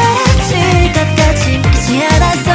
닥칠 때까지 그지 않았어.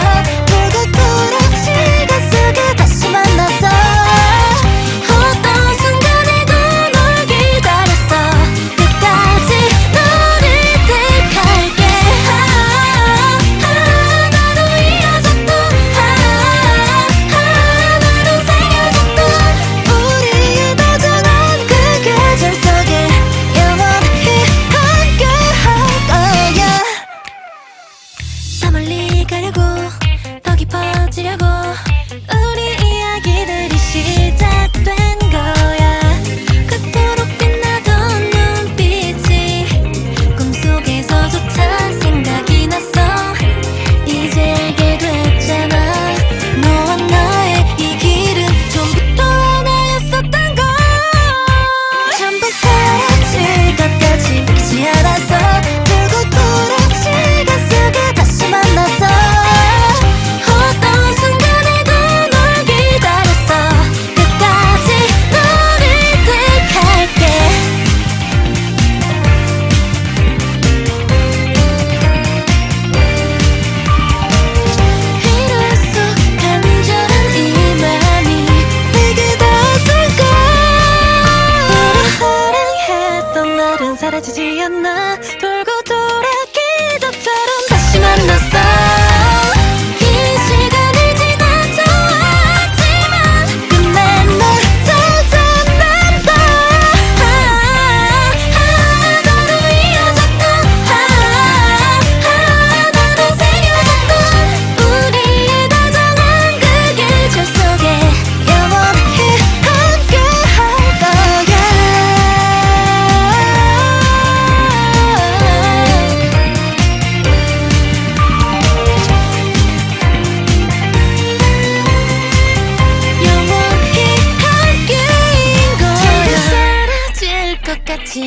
잊혀지지 않아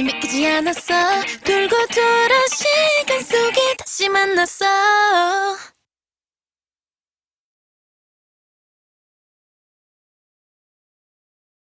믿기지 않았어. 돌고 돌아 시간 속에 다시 만났어.